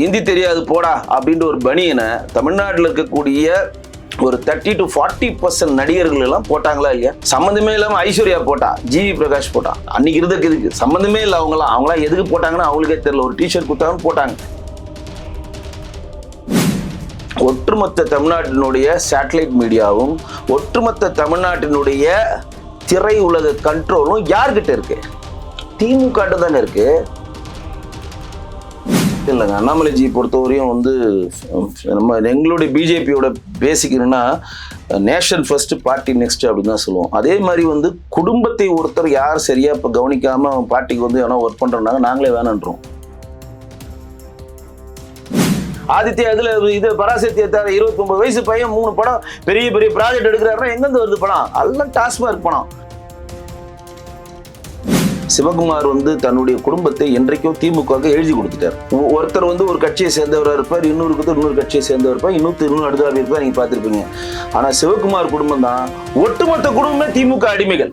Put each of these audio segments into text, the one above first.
ஹிந்தி தெரியாது போடா அப்படின்ற ஒரு பனியனை தமிழ்நாட்டில் இருக்கக்கூடிய ஒரு தேர்ட்டி டு ஃபார்ட்டி பர்சன்ட் நடிகர்கள் எல்லாம் போட்டாங்களா இல்லையா? சம்மந்தமே இல்லாமல் ஐஸ்வர்யா போட்டா ஜிவி பிரகாஷ் போட்டா. அன்னைக்கு இருந்ததுக்கு இதுக்கு சம்மந்தமே இல்லை அவங்களாம் அவங்களாம் எதுக்கு போட்டாங்கன்னு அவங்களுக்கே தெரியல. ஒரு டிஷர்ட் கொடுத்தாங்கன்னு போட்டாங்க. ஒட்டுமொத்த தமிழ்நாட்டினுடைய சேட்டலைட் மீடியாவும் ஒட்டுமொத்த தமிழ்நாட்டினுடைய திரை உலக கண்ட்ரோலும் யார்கிட்ட இருக்கு? திமுக தானே இருக்கு. இல்லைங்க. அண்ணாமலைஜி பொறுத்தவரையும் வந்து நம்ம எங்களுடைய பிஜேபியோட பேசிக் என்னன்னா நேஷன் ஃபர்ஸ்ட் பார்ட்டி நெக்ஸ்ட் அப்படின்னு தான் சொல்லுவோம். அதே மாதிரி வந்து குடும்பத்தை ஒருத்தர் யார் சரியா இப்போ கவனிக்காம பார்ட்டிக்கு வந்து எதனா ஒர்க் பண்றோம்னாங்க நாங்களே வேணான்றோம். ஆதித்யா இதுல இது பராசக்தியை இருபத்தொம்பது வயசு பையன் மூணு படம் பெரிய பெரிய ப்ராஜெக்ட் எடுக்கிறாருன்னா எங்கேருந்து வருது படம்? எல்லாம் டாஸ்மார்க் படம். சிவகுமார் வந்து தன்னுடைய குடும்பத்தை என்றைக்கோ திமுகவுக்கு எழுதி கொடுத்துட்டார். ஒருத்தர் வந்து ஒரு கட்சியை சேர்ந்தவராக இருப்பார் இன்னொரு இன்னொரு கட்சியை சேர்ந்தவர் இருப்பார் இன்னொரு இன்னொரு அடுத்தவர் இருப்பார் நீங்க பார்த்துருப்பீங்க. ஆனா சிவகுமார் குடும்பம் தான் ஒட்டுமொத்த குடும்பமே திமுக அடிமைகள்.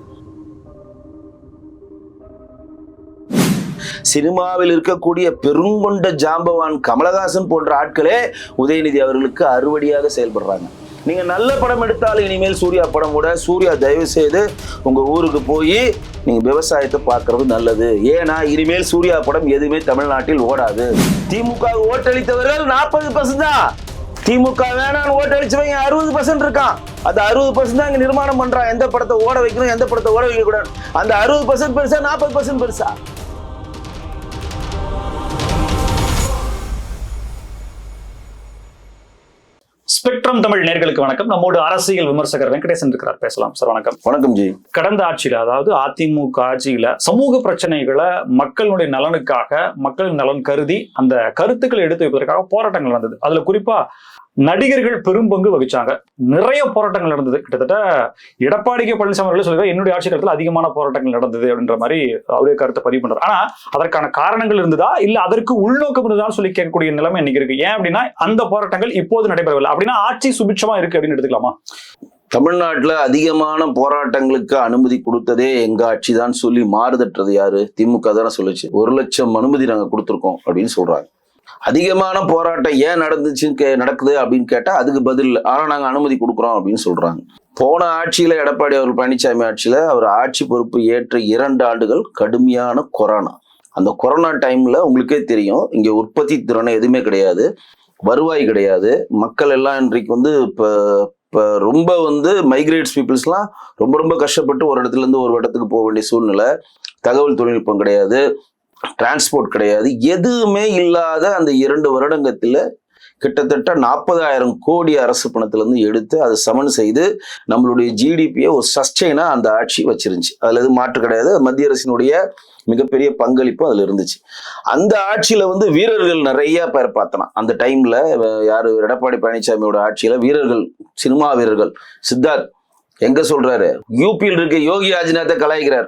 சினிமாவில் இருக்கக்கூடிய பெருங்கொண்ட ஜாம்பவான் கமலஹாசன் போன்ற ஆட்களே உதயநிதி அவர்களுக்கு அறுவடியாக செயல்படுறாங்க. நீங்க நல்ல படம் எடுத்தாலும் இனிமேல் சூர்யா படம் கூட சூர்யா தயவு செய்து உங்க ஊருக்கு போய் நீங்க விவசாயத்தை பார்க்கறது நல்லது. ஏன்னா இனிமேல் சூர்யா படம் எதுவுமே தமிழ்நாட்டில் ஓடாது. திமுக ஓட்டளித்தவர்கள் நாற்பது பர்சன்ட் தான். திமுக வேணான்னு ஓட்டளிச்சவங்க அறுபது பர்சன்ட் இருக்கான். அந்த அறுபது பர்சன்ட் தான் இங்க நிர்மாணம் பண்றான். எந்த படத்தை ஓட வைக்கணும் எந்த படத்தை ஓட வைக்க கூடாது அந்த அறுபது பர்சன்ட் பெருசா நாற்பது பர்சன்ட் பெருசா? ஸ்பெக்ட்ரம் தமிழ் நேர்களுக்கு வணக்கம். நம்மோடு அரசியல் விமர்சகர் வெங்கடேசன் இருக்கிறார். பேசலாம். சார் வணக்கம். வணக்கம் ஜி. கடந்த ஆட்சியில அதாவது அதிமுக ஆட்சியில சமூக பிரச்சனைகளை மக்களுடைய நலனுக்காக மக்கள் நலன் கருதி அந்த கருத்துக்களை எடுத்து வைப்பதற்காக போராட்டங்கள் நடந்தது. அதுல குறிப்பா நடிகர்கள் பெரும்பங்கு வகிச்சாங்க. நிறைய போராட்டங்கள் நடந்தது. கிட்டத்தட்ட எடப்பாடி கே பழனிசாமி அவர்களே சொல்லுவாங்க என்னுடைய ஆட்சி காலத்தில் அதிகமான போராட்டங்கள் நடந்தது அப்படின்ற மாதிரி அவரே கருத்தை பதிவு பண்றாரு. ஆனா அதற்கான காரணங்கள் இருந்ததா? இல்ல அதற்கு உள்நோக்கம் இருந்ததா சொல்லி கேட்கக்கூடிய நிலைமை இன்னைக்கு இருக்கு. ஏன் அப்படின்னா அந்த போராட்டங்கள் இப்போது நடைபெறவில்லை. அப்படின்னா ஆட்சி சுபிட்சமா இருக்கு அப்படின்னு எடுத்துக்கலாமா? தமிழ்நாட்டுல அதிகமான போராட்டங்களுக்கு அனுமதி கொடுத்ததே எங்க ஆட்சி தான் சொல்லி மாறுதட்டுறது யாரு? திமுக தானே சொல்லுச்சு. ஒரு லட்சம் அனுமதி நாங்க கொடுத்துருக்கோம் அப்படின்னு சொல்றாங்க. அதிகமான போராட்டம் ஏன் நடந்துச்சு கே- நடக்குது அப்படின்னு கேட்டா அதுக்கு பதில் ஆனால் ஆனா நாங்க அனுமதி கொடுக்குறோம் அப்படின்னு சொல்றாங்க. போன ஆட்சியில எடப்பாடி அவர் பழனிசாமி ஆட்சியில அவர் ஆட்சி பொறுப்பு ஏற்ற இரண்டு ஆண்டுகள் கடுமையான கொரோனா. அந்த கொரோனா டைம்ல உங்களுக்கே தெரியும் இங்க உற்பத்தி திறனை எதுவுமே கிடையாது வருவாய் கிடையாது. மக்கள் எல்லாம் இன்றைக்கு வந்து இப்போ இப்போ ரொம்ப வந்து மைக்ரேட்ஸ் பீப்புள்ஸ்லாம் ரொம்ப ரொம்ப கஷ்டப்பட்டு ஒரு இடத்துல இருந்து ஒரு இடத்துக்கு போக வேண்டிய சூழ்நிலை. தகவல் தொழில்நுட்பம் கிடையாது. டிரான்ஸ்போர்ட் கிடையாது. எதுவுமே இல்லாத அந்த இரண்டு வருடங்கத்தில் கிட்டத்தட்ட நாற்பதாயிரம் கோடி அரசு பணத்திலிருந்து எடுத்து அதை சமன் செய்து நம்மளுடைய ஜிடிபியை ஒரு சஸ்டெயினாக அந்த ஆட்சி வச்சிருந்துச்சு. அதுல எதுவும் மாற்று கிடையாது. மத்திய அரசினுடைய மிகப்பெரிய பங்களிப்பு அதுல இருந்துச்சு. அந்த ஆட்சியில வந்து வீரர்கள் நிறைய பேர் பார்த்தனா. அந்த டைம்ல யார் யாரு? எடப்பாடி பழனிசாமியோட ஆட்சியில வீரர்கள் சினிமா வீரர்கள். சித்தார்த் எங்க சொல்றாரு? யூபியில் இருக்க யோகி ஆதிநாத்தை கலாய்க்கிறார்.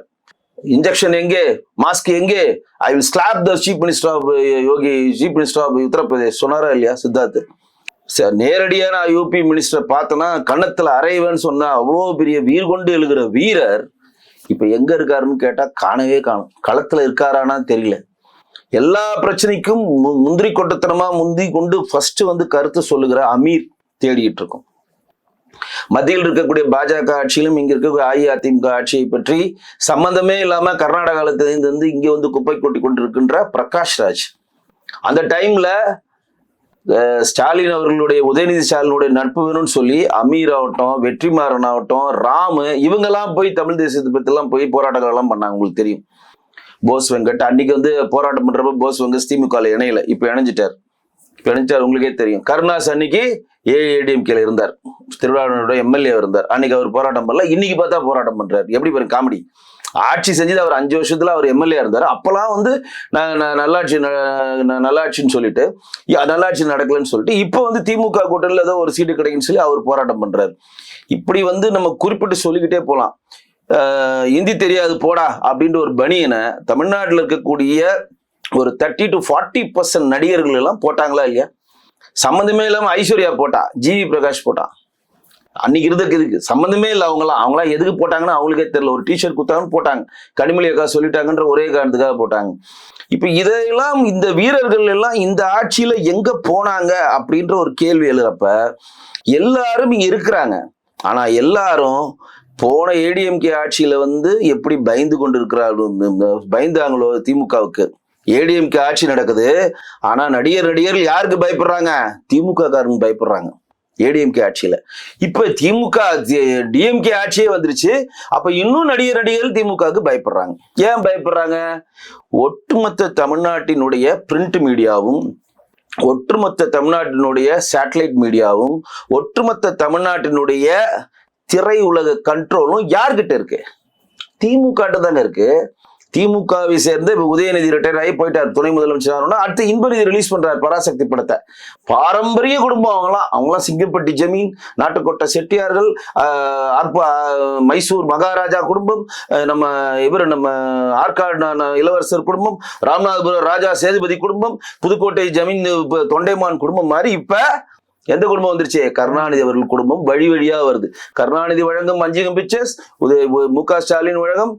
இன்ஜெக்ஷன் எங்கே மாஸ்க் எங்கே I will slap the chief minister of Yogi chief minister of Uttar Pradesh சொன்னாரா இல்லையா சித்தார்த் சார் நேரடியா நான் யூபி மினிஸ்டர் பார்த்தேன்னா கன்னத்தில் அரைவேன்னு சொன்னா அவ்வளோ பெரிய வீர் கொண்டு எழுகிற வீரர் இப்ப எங்க இருக்காருன்னு கேட்டா காணவே காணும். களத்துல இருக்காரானா தெரியல. எல்லா பிரச்சனைக்கும் மு- முந்திரி கொட்டத்தனமா முந்தி கொண்டு ஃபர்ஸ்ட் வந்து கருத்து சொல்லுகிற அமீர் தேடிக்கிட்டு இருக்கோம். மத்தியில் இருக்கக்கூடிய பாஜக ஆட்சியிலும் இங்க இருக்கக்கூடிய அஇஅதிமுக ஆட்சியை பற்றி சம்பந்தமே இல்லாம கர்நாடகாலத்திலிருந்து வந்து இங்க வந்து குப்பை கொட்டி கொண்டிருக்கின்ற பிரகாஷ் ராஜ். அந்த டைம்ல ஸ்டாலின் அவர்களுடைய உதயநிதி ஸ்டாலினுடைய நட்பு வேணும்னு சொல்லி அமீர் ஆகட்டும் வெற்றிமாறன் ஆகட்டும் ராமு இவங்கெல்லாம் போய் தமிழ் தேசியத்தை பத்தி எல்லாம் போய் போராட்டங்கள்லாம் பண்ணாங்க உங்களுக்கு தெரியும். போஸ் வெங்கட் அன்னைக்கு வந்து போராட்டம் பண்றப்ப போஸ் வெங்கட் திமுக இணையில இணையல இப்ப இணைஞ்சிட்டார். இப்ப இணைஞ்சிட்டார் உங்களுக்கே தெரியும். கருணாஸ் அன்னைக்கு ஏஐடிஎம்கேல இருந்தார். திருவிழாவினோட எம்எல்ஏ இருந்தார். அன்னைக்கு அவர் போராட்டம் பண்ணல. இன்னைக்கு பார்த்தா போராட்டம் பண்றாரு. எப்படி பாருங்க காமெடி. ஆட்சி செஞ்சது அவர் அஞ்சு வருஷத்துல அவர் எம்எல்ஏ இருந்தார். அப்பெல்லாம் வந்து நான் நல்லாட்சி நல்லாட்சின்னு சொல்லிட்டு யா, நல்லாட்சி நடக்கலன்னு சொல்லிட்டு இப்போ வந்து திமுக கூட்டணியில் ஏதோ ஒரு சீட்டு கிடைக்குன்னு சொல்லி அவர் போராட்டம் பண்றாரு. இப்படி வந்து நம்ம குறிப்பிட்டு சொல்லிக்கிட்டே போகலாம் இந்தி தெரியாது போடா அப்படின்ற ஒரு பனியனை தமிழ்நாட்டில் இருக்கக்கூடிய ஒரு தேர்ட்டி டு ஃபார்ட்டி பர்சன்ட் நடிகர்கள் எல்லாம் போட்டாங்களா இல்லையா? சம்மந்தமே இல்லாமல் ஐஸ்வர்யா போட்டா ஜிவி பிரகாஷ் போட்டா. அன்னைக்கு இருந்ததுக்கு இதுக்கு சம்மந்தமே இல்லை அவங்களாம் அவங்களாம் எதுக்கு போட்டாங்கன்னா அவங்களுக்கே தெரியல. ஒரு டிஷர்ட் கொடுத்தாங்கன்னு போட்டாங்க. கனிமொழி அக்கா சொல்லிட்டாங்கன்ற ஒரே காரணத்துக்காக போட்டாங்க. இப்போ இதையெல்லாம் இந்த வீரர்கள் எல்லாம் இந்த ஆட்சியில எங்க போனாங்க அப்படின்ற ஒரு கேள்வி எழுறப்ப எல்லாரும் இங்க இருக்கிறாங்க. ஆனா எல்லாரும் போன ஏடிஎம்கே ஆட்சியில வந்து எப்படி பயந்து கொண்டு இருக்கிறார்கள் பயந்தாங்களோ திமுகவுக்கு? ஏடிஎம்கே ஆட்சி நடக்குது. ஆனா நடிகர் நடிகர்கள் யாருக்கு பயப்படுறாங்க? திமுக காரங்க பயப்படுறாங்க. ஏடிஎம்கே ஆட்சியில. இப்ப திமுக டிஎம்கே ஆட்சியே வந்துருச்சு. அப்ப இன்னும் நடிகர் நடிகர்கள் திமுகவுக்கு பயப்படுறாங்க. ஏன் பயப்படுறாங்க? ஒட்டுமொத்த தமிழ்நாட்டினுடைய பிரிண்ட் மீடியாவும் ஒட்டுமொத்த தமிழ்நாட்டினுடைய சேட்டலைட் மீடியாவும் ஒட்டுமொத்த தமிழ்நாட்டினுடைய திரை உலக கண்ட்ரோலும் யார்கிட்ட இருக்கு? திமுக தானே இருக்கு. திமுகவை சேர்ந்து இப்ப உதயநிதி ரிட்டையர் ஆகி போயிட்டார். துணை முதலமைச்சர் அடுத்து இன்பநிதி ரிலீஸ் பண்றாரு பராசக்தி படத்தை. பாரம்பரிய குடும்பம் அவங்களாம். அவங்களாம் சிங்கப்பட்டி ஜமீன் நாட்டுக்கோட்டை செட்டியார்கள் ஆஹ் அற்ப- மைசூர் மகாராஜா குடும்பம் நம்ம இவர் நம்ம ஆற்காடு இளவரசர் குடும்பம் ராமநாதபுரம் ராஜா சேதுபதி குடும்பம் புதுக்கோட்டை ஜமீன் தொண்டைமான் குடும்பம் மாதிரி இப்ப எந்த குடும்பம் வந்துருச்சு? கருணாநிதி அவர்கள் குடும்பம் வழி வழியா வருது. கருணாநிதி வழங்கும் மஞ்சிகம் பிக்சர்ஸ் உதய மு க ஸ்டாலின் வழங்கும்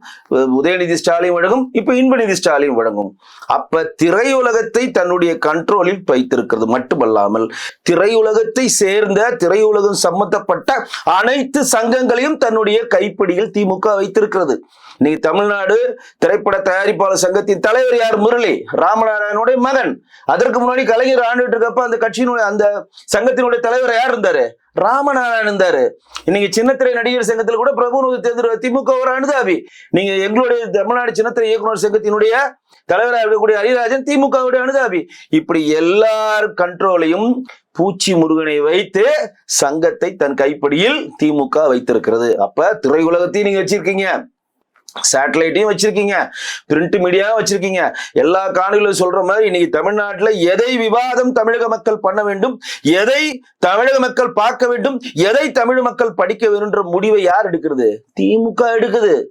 உதயநிதி ஸ்டாலின் வழங்கும் இப்ப இன்பநிதி ஸ்டாலின் வழங்கும். அப்ப திரையுலகத்தை தன்னுடைய கண்ட்ரோலில் வைத்திருக்கிறது மட்டுமல்லாமல் திரையுலகத்தை சேர்ந்த திரையுலகம் சம்பந்தப்பட்ட அனைத்து சங்கங்களையும் தன்னுடைய கைப்பிடியில் திமுக வைத்திருக்கிறது. இன்னைக்கு தமிழ்நாடு திரைப்பட தயாரிப்பாளர் சங்கத்தின் தலைவர் யார் முரளி? ராமநாராயணனுடைய மகன். அதற்கு முன்னாடி கலைஞர் ஆண்டுட்டு இருக்கப்ப அந்த கட்சியினுடைய அந்த சங்கத்தினுடைய தலைவர் யார் இருந்தாரு? ராமநாராயணன் இருந்தாரு. இன்னைக்கு சின்னத்திரை நடிகர் சங்கத்தில் கூட பிரபு தேர்தல் திமுக ஒரு அனுதாபி. நீங்க எங்களுடைய தமிழ்நாடு சின்னத்திரை இயக்குனர் சங்கத்தினுடைய தலைவராக இருக்கக்கூடிய ஹரிராஜன் திமுகவுடைய அனுதாபி. இப்படி எல்லார் கண்ட்ரோலையும் பூச்சி முருகனை வைத்து சங்கத்தை தன் கைப்படியில் திமுக வைத்திருக்கிறது. அப்ப திரையுலகத்தையும் நீங்க வச்சிருக்கீங்க. சேட்டலைட்டையும் வச்சிருக்கீங்க. பிரிண்ட் மீடியாவும் வச்சிருக்கீங்க. எல்லா காணொலிகளும் சொல்ற மாதிரி இன்னைக்கு தமிழ்நாட்டுல எதை விவாதம் தமிழக மக்கள் பண்ண வேண்டும்? எதை தமிழக மக்கள் பார்க்க வேண்டும்? எதை தமிழ் மக்கள் படிக்க வேண்டும்ன்ற முடிவை யார் எடுக்கிறது? திமுக எடுக்குது.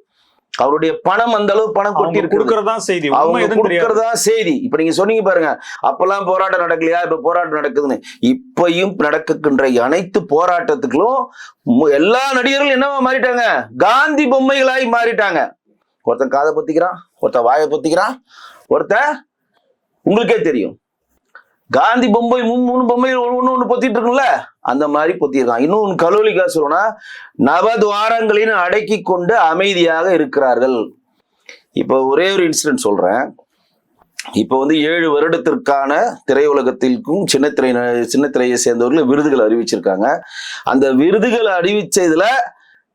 அவருடைய பணம் அந்த அளவு பணம் கொட்டி கொடுக்கறதா செய்தி. அவங்க கொடுக்கறதா செய்தி. இப்ப நீங்க சொன்னீங்க பாருங்க அப்பெல்லாம் போராட்டம் நடக்கலையா? இப்ப போராட்டம் நடக்குதுன்னு. இப்பயும் நடக்குகின்ற அனைத்து போராட்டத்துக்களும் எல்லா நடிகர்களும் என்னவா மாறிட்டாங்க? காந்தி பொம்மைகளாய் மாறிட்டாங்க. ஒருத்தன் காதை பொத்திக்கிறான் ஒருத்தன் வாயை பொத்திக்கிறான் ஒருத்தன் உங்களுக்கே தெரியும். காந்தி பொம்மை மூணு மூணு பொம்மைகள் ஒண்ணு ஒண்ணு பொத்திட்டு இருக்குல்ல அந்த மாதிரி பொத்திருக்கான் இன்னும் கலோலிக்கா சொல்லணும்னா நவதுவாரங்களின் அடக்கி கொண்டு அமைதியாக இருக்கிறார்கள். இப்போ ஒரே ஒரு இன்சிடென்ட் சொல்றேன். இப்போ வந்து ஏழு வருடத்திற்கான திரையுலகத்திற்கும் சின்னத்திரை சின்னத்திரையை சேர்ந்தவர்கள் விருதுகள் அறிவிச்சிருக்காங்க. அந்த விருதுகள் அறிவிச்சதுல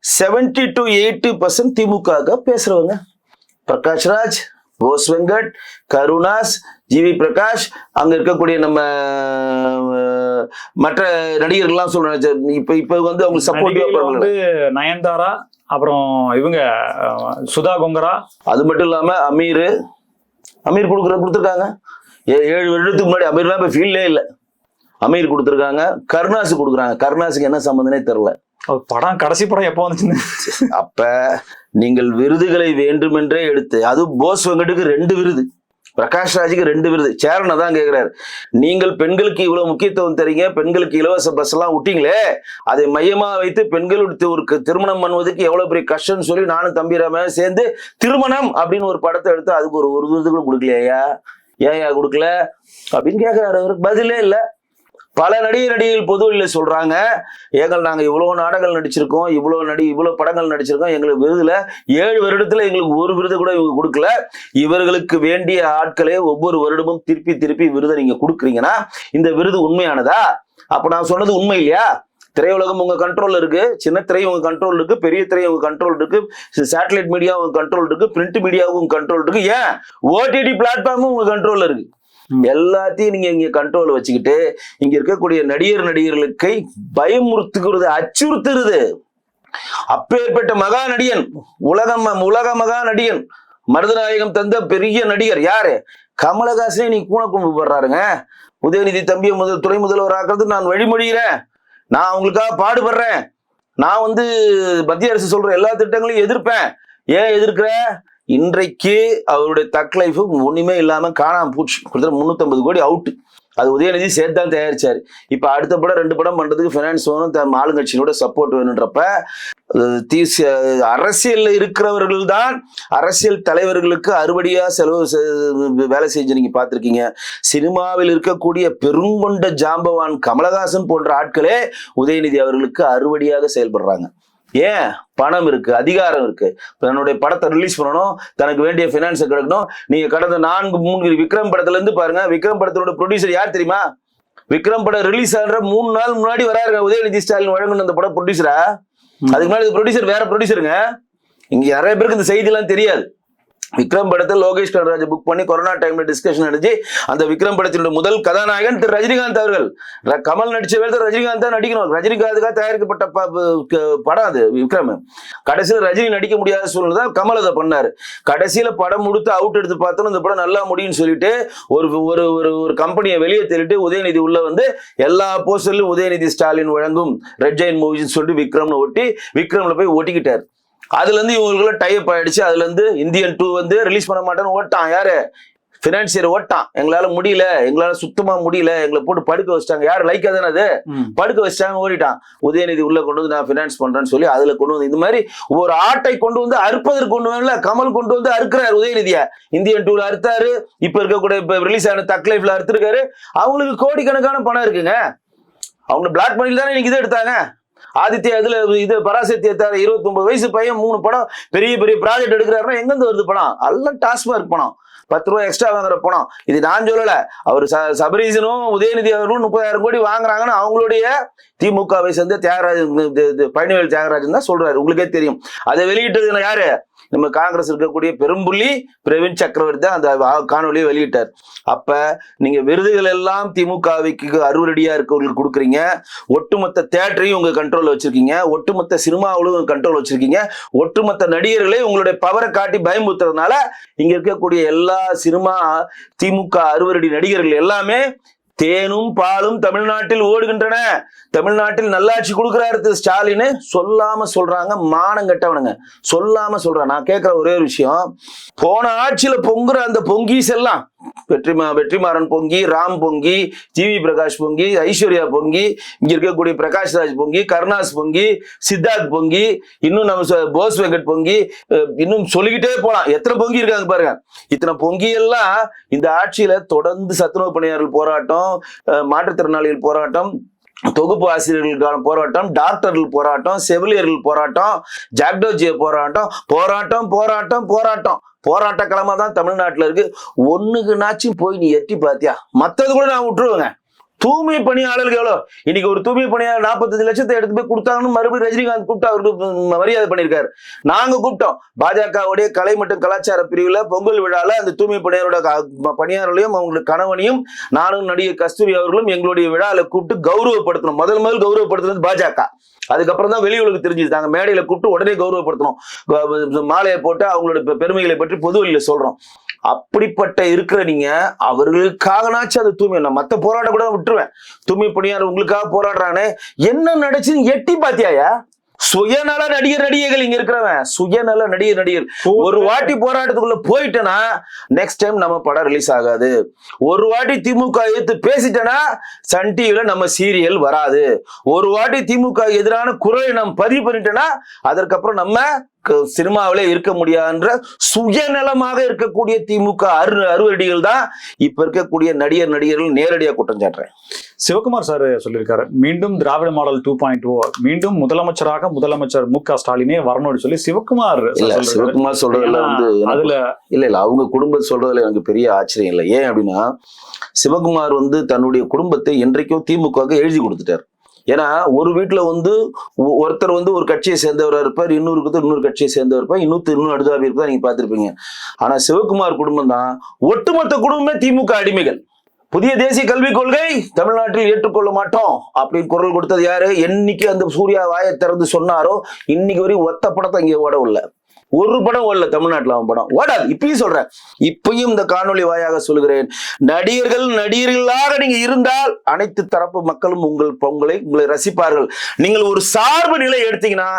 seventy two eighty percent DMK பேசுறவங்க. பிரகாஷ்ராஜ் போஸ் வெங்கட் கருணாஸ் ஜிவி பிரகாஷ் அங்க இருக்கக்கூடிய நம்ம மற்ற நடிகர்கள்லாம் சொல்றேன் இப்ப இப்ப வந்து அவங்க சப்போர்ட்டிவா வந்து நயன்தாரா அப்புறம் இவங்க சுதா கொங்கரா. அது மட்டும் இல்லாம அமீர் அமீர் கொடுக்குற கொடுத்துருக்காங்க. ஏழு வருடத்துக்கு முன்னாடி அமீர்லாம் இப்ப ஃபீல்டே இல்லை. அமீர் கொடுத்துருக்காங்க. கருணாசு கொடுக்குறாங்க. கருணாசுக்கு என்ன சம்மந்தனே தெரில படம் கடைசி படம் எப்போ வந்துச்சுன்னு. அப்ப நீங்கள் விருதுகளை வேண்டுமென்றே எடுத்து அது போஸ் வெங்கட்டுக்கு ரெண்டு விருது. பிரகாஷ் ராஜுக்கு ரெண்டு விருது. சேரனை தான் கேட்கிறாரு நீங்கள் பெண்களுக்கு இவ்வளவு முக்கியத்துவம் தரீங்க பெண்களுக்கு இலவச பஸ் எல்லாம் விட்டீங்களே அதை மையமா வைத்து பெண்களுடைய ஒரு திருமணம் பண்ணுவதற்கு எவ்வளவு பெரிய கஷ்டம்னு சொல்லி நானும் தம்பிராம சேர்ந்து திருமணம் அப்படின்னு ஒரு படத்தை எடுத்து அதுக்கு ஒரு ஒரு விருது கூட கொடுக்கலையா? ஏன் கொடுக்கல? அப்படின்னு கேட்கிறாரு அவருக்கு பதிலே இல்லை. பல நடிகை நடிகைகள் பொதுவெளியில சொல்றாங்க எங்கள் நாங்கள் இவ்வளோ நாடகங்கள் நடிச்சிருக்கோம் இவ்வளோ நடி இவ்வளோ படங்கள் நடிச்சிருக்கோம் எங்களுக்கு விருதுல ஏழு வருடத்துல எங்களுக்கு ஒரு விருது கூட இவங்க கொடுக்கல. இவர்களுக்கு வேண்டிய ஆட்களே ஒவ்வொரு வருடமும் திருப்பி திருப்பி விருதை நீங்க கொடுக்குறீங்கன்னா இந்த விருது உண்மையானதா? அப்ப நான் சொன்னது உண்மை இல்லையா? திரையுலகம் உங்க கண்ட்ரோல் இருக்கு சின்ன திரை உங்க கண்ட்ரோல் இருக்கு பெரிய திரை உங்க கண்ட்ரோல் இருக்கு சேட்டலைட் மீடியா உங்க கண்ட்ரோல் இருக்கு பிரிண்ட் மீடியாவும் கண்ட்ரோல் இருக்கு. ஏன்? ஓடிடி பிளாட்ஃபார்மும் உங்க கண்ட்ரோல் இருக்கு. எல்லாத்தையும் நீங்க இங்க கண்ட்ரோல் வச்சுக்கிட்டு இங்க இருக்கக்கூடிய நடிகர் நடிகர்களுக்கு பயமுறுத்துக்கிறது அச்சுறுத்துறது அப்பேற்பட்ட மகா நடிகன் உலகம் உலக மகா நடிகன் மருதநாயகம் தந்த பெரிய நடிகர் யாரு? கமலஹாசனே நீ கூண கும்பு போடுறாருங்க உதயநிதி தம்பியை முதல் துணை முதல்வர் ஆக்குறது நான் வழிமொழிகிறேன். நான் அவங்களுக்காக பாடுபடுறேன். நான் வந்து மத்திய அரசு சொல்ற எல்லா திட்டங்களையும் எதிர்ப்பேன். ஏன் எதிர்க்கிற? இன்றைக்கு அவருடைய தக் லைஃப் ஒன்றுமே இல்லாமல் காணாம போச்சு. கிட்டத்தட்ட முந்நூற்றம்பது கோடி அவுட் அது உதயநிதி சேர்த்து தான் தயாரிச்சார். இப்போ அடுத்த படம் ரெண்டு படம் பண்ணுறதுக்கு ஃபினான்ஸ் வேணும் த- ஆளுங்கட்சியினோட சப்போர்ட் வேணுன்றப்ப அஹ், அரசியலில் இருக்கிறவர்கள் தான் அரசியல் தலைவர்களுக்கு அறுபடியா செலவு செ- வேலை செஞ்சு நீங்கள் பார்த்துருக்கீங்க. சினிமாவில் இருக்கக்கூடிய பெருங்கொண்ட ஜாம்பவான் கமலஹாசன் போன்ற ஆட்களே உதயநிதி அவர்களுக்கு அறுவடியாக செயல்படுறாங்க. ஏன் பணம் இருக்கு அதிகாரம் இருக்கு? தன்னுடைய படத்தை ரிலீஸ் பண்ணணும் தனக்கு வேண்டிய பினான்ஸ் கிடைக்கணும். நீங்க கடந்த நான்கு மூணு விக்ரம் படத்துல இருந்து பாருங்க விக்ரம் படத்தோட ப்ரொடியூசர் யார் தெரியுமா? விக்ரம் படம் ரிலீஸ் ஆகிற மூணு நாள் முன்னாடி வராருங்க உதயநிதி ஸ்டாலின் வழங்கணும் அந்த படம் ப்ரொடியூசரா அதுக்கு முன்னாடி ப்ரொடியூசர் வேற ப்ரொடியூசருங்க இங்க நிறைய பேருக்கு இந்த செய்தி எல்லாம் தெரியாது. விக்ரம் படத்தை லோகேஷ் கனராஜ் புக் பண்ணி கொரோனா டைம்ல டிஸ்கஷன் நடத்தி அந்த விக்ரம் படத்தினுடைய முதல் கதாநாயகன் திரு ரஜினிகாந்த் அவர்கள். கமல் நடிச்ச வேலை ரஜினிகாந்த் தான் நடிக்கணும். ரஜினிகாந்துக்காக தயாரிக்கப்பட்ட படம் அது விக்ரம். கடைசியில் ரஜினி நடிக்க முடியாத சூழ்நிலை தான் கமல் அதை பண்ணாரு. கடைசியில படம் முடித்து அவுட் எடுத்து பார்த்தோம் இந்த படம் நல்லா முடியும்னு சொல்லிட்டு ஒரு ஒரு ஒரு ஒரு கம்பெனியை வெளியே தள்ளிட்டு உதயநிதி உள்ள வந்து எல்லா போஸ்டர்லையும் உதயநிதி ஸ்டாலின் வழங்கும் ரெட் ஜெயின் மூவிஸ்னு சொல்லிட்டு விக்ரம்னு ஒட்டி விக்ரம்ல போய் ஒட்டிக்கிட்டார். அதுல இருந்து இவங்களுக்குள்ள டைப் ஆயிடுச்சு. அதுல இருந்து இந்தியன் டூ வந்து ரிலீஸ் பண்ண மாட்டேன்னு ஓட்டான். யாரு? பினான்சியர் ஓட்டான். எங்களால முடியல. எங்களால சுத்தமா முடியல. எங்களை போட்டு படுக்க வச்சிட்டாங்க. யாரு? லைக்கா தானே அது. படுக்க வச்சிட்டாங்க ஓடிட்டான். உதயநிதி உள்ள கொண்டு வந்து நான் ஃபினான்ஸ் பண்றேன்னு சொல்லி அதுல கொண்டு வந்து இந்த மாதிரி ஒரு ஆட்டை கொண்டு வந்து அறுப்பதற்கு கொண்டு வரல கமல் கொண்டு வந்து அறுக்கிறாரு உதயநிதிய. இந்தியன் டூல அறுத்தாரு. இப்ப இருக்கக்கூடிய இப்ப ரிலீஸ் ஆன தக் லைஃப்ல அறுத்திருக்காரு. அவங்களுக்கு கோடிக்கணக்கான பணம் இருக்குங்க. அவங்க பிளாக் மணில தானே இன்னைக்கு இதை எடுத்தாங்க. ஆதித்யா இதுல இது பராசக்தி இருபத்தி ஒன்பது வயசு பையன் மூணு படம் பெரிய பெரிய ப்ராஜெக்ட் எடுக்கிறாருன்னா எங்கிருந்து வருது படம் எல்லாம் டாஸ்மார்க் பணம். பத்து ரூபா எக்ஸ்ட்ரா வாங்குற பணம். இது நான் சொல்லல. அவர் ச- சபரீசனும் உதயநிதி அவர்களும் முப்பதாயிரம் கோடி வாங்குறாங்கன்னு அவங்களுடைய திமுகவை சேர்ந்த தியாகராஜன் பழனிவேல் தியாகராஜன் தான் சொல்றாரு. உங்களுக்கே தெரியும். அதை வெளியிட்டது யாரு? நம்ம காங்கிரஸ் இருக்கக்கூடிய பெரும்புள்ளி பிரவீன் சக்கரவர்த்தி தான் அந்த வா- காணொலியை வெளியிட்டார். அப்ப நீங்க விருதுகள் எல்லாம் திமுகவிக்கு அறுவரடியா இருக்கவங்களுக்கு கொடுக்குறீங்க. ஒட்டுமொத்த தேட்டரையும் உங்க கண்ட்ரோல் வச்சிருக்கீங்க. ஒட்டுமொத்த சினிமாவிலும் கண்ட்ரோல் வச்சிருக்கீங்க. ஒட்டுமொத்த நடிகர்களே உங்களுடைய பவரை காட்டி பயமுறுத்துறதுனால இங்க இருக்கக்கூடிய எல்லா சினிமா திமுக அறுவரடி நடிகர்கள் எல்லாமே தேனும் பாலும் தமிழ்நாட்டில் ஓடுகின்றன. தமிழ்நாட்டில் நல்லாட்சி கொடுக்கிறாரு ஸ்டாலின். சொல்லாம சொல்றாங்க மானம் கட்டவனுங்க. சொல்லாம சொல்றேன் நான் கேட்கிற ஒரே ஒரு விஷயம் போன ஆட்சியில பொங்குற அந்த பொங்கீஸ் எல்லாம் வெற்றிமா வெற்றிமாறன் பொங்கி ராம் பொங்கி ஜிவி பிரகாஷ் பொங்கி ஐஸ்வர்யா பொங்கி இங்க இருக்கக்கூடிய பிரகாஷ் ராஜ் பொங்கி கருணாஸ் பொங்கி சித்தார்த் பொங்கி இன்னும் நம்ம போஸ் வெங்கட் பொங்கி இன்னும் சொல்லிக்கிட்டே போலாம். எத்தனை பொங்கி இருக்காங்க பாருங்க. இத்தனை பொங்கி எல்லாம் இந்த ஆட்சியில தொடர்ந்து சத்துணவு பணியாளர்கள் போராட்டம் மாற்றுத்திறனாளிகள் போராட்டம் தொகுப்பு ஆசிரியர்களுக்கான போராட்டம் டாக்டர்கள் போராட்டம் செவிலியர்கள் போராட்டம் ஜாக்டோஜிய போராட்டம் போராட்டம் போராட்டம் போராட்டம். போராட்ட களமா தான் தமிழ்நாட்டுல இருக்கு. ஒண்ணுக்குனாச்சும் போய் நீ எட்டி பாத்தியா? மத்தது கூட நான் விட்டுருவேங்க. தூய்மை பணியாளர்கள் எவ்வளோ? இன்னைக்கு ஒரு தூய்மை பணியாளர் நாற்பத்தஞ்சு லட்சத்தை எடுத்து போய் கொடுத்தாங்கன்னு மறுபடியும் ரஜினிகாந்த் கூப்பிட்டு அவருக்கு மரியாதை பண்ணியிருக்காரு. நாங்க கூப்பிட்டோம். பாஜகவுடைய கலை மற்றும் கலாச்சார பிரிவுல பொங்கல் விழால அந்த தூய்மை பணியாளரோட பணியாளர்களையும் அவங்களுடைய கணவனையும் நானும் நடிகர் கஸ்தூரி அவர்களும் எங்களுடைய விழால கூப்பிட்டு கௌரவப்படுத்தணும். முதல் முதல் கௌரவப்படுத்துறது பாஜக. அதுக்கப்புறம் தான் வெளி உலகம் தெரிஞ்சது. நாங்க மேடையில கூப்பிட்டு உடனே கௌரவப்படுத்தணும். மாலையை போட்டு அவங்களோட பெருமைகளை பற்றி பொது வெளியில சொல்றோம். அப்படிப்பட்ட இருக்கிற நீங்க அவர்களுக்காகனாச்சும் அது தூய்மை நான் மத்த போராட்டம் கூட விட்டுருவேன். தூய்மை பணியார் உங்களுக்காக போராடுறானே. என்ன நடச்சுன்னு எட்டி பாத்தியாயா சுயநல நடிகர் நடிகைகள் இங்க இருக்கிறவன். சுயநல நடிகர் நடிகர் ஒரு வாட்டி போராட்டத்துக்குள்ள போயிட்டேன்னா நெக்ஸ்ட் டைம் நம்ம படம் ரிலீஸ் ஆகாது. ஒரு வாட்டி திமுக எதிர்த்து பேசிட்டேன்னா சன் டிவில நம்ம சீரியல் வராது. ஒரு வாட்டி திமுக எதிரான குரலை நம்ம பதிவு பண்ணிட்டோன்னா அதற்கப்புறம் நம்ம சினிமாவிலே இருக்க முடியாதுன்ற சுயநலமாக இருக்கக்கூடிய திமுக அரு அறுவடிகள் தான் இப்ப இருக்கக்கூடிய நடிகர் நடிகர்கள் நேரடியா குற்றம் சாட்டுறேன் சிவகுமார் சார் சொல்லியிருக்காரு மீண்டும் Dravida model two point two மீண்டும் முதலமைச்சராக முதலமைச்சர் மு க ஸ்டாலினே வரணும்னு சொல்லி சிவகுமார். சிவகுமார் சொல்றதுல வந்து அதுல இல்ல இல்ல அவங்க குடும்பம் சொல்றதுல எனக்கு பெரிய ஆச்சரியம் இல்லை. ஏன் அப்படின்னா சிவகுமார் வந்து தன்னுடைய குடும்பத்தை என்றைக்கும் திமுகவுக்கு எழுதி கொடுத்துட்டார். ஏன்னா ஒரு வீட்டில் வந்து ஒருத்தர் வந்து ஒரு கட்சியை சேர்ந்தவராக இருப்பார் இன்னொரு இன்னொரு கட்சியை சேர்ந்தவர் இருப்பார் இன்னொருத்தர் இன்னும் அடுதாபி இருப்பதா நீங்கள் பார்த்துருப்பீங்க. ஆனால் சிவகுமார் குடும்பம் தான் ஒட்டுமொத்த குடும்பமே திமுக அடிமைகள். புதிய தேசிய கல்விக் கொள்கை தமிழ்நாட்டில் ஏற்றுக்கொள்ள மாட்டோம் அப்படின்னு குரல் கொடுத்தது யாரு? என்னைக்கு அந்த சூர்யா வாயை திறந்து சொன்னாரோ இன்னைக்கு வரையும் ஒத்த படத்தை இங்கே ஓட உள்ள ஒரு படம் ஓடல தமிழ்நாட்டுல அவன் படம். ஓடாது இப்பயும் சொல்றேன். இப்பயும் இந்த காணொலி வாயாக சொல்கிறேன் நடிகர்கள் நடிகர்களாக நீங்க இருந்தால் அனைத்து தரப்பு மக்களும் உங்கள் உங்களை உங்களை ரசிப்பார்கள். நீங்கள் ஒரு சார்பு நிலை எடுத்தீங்கன்னா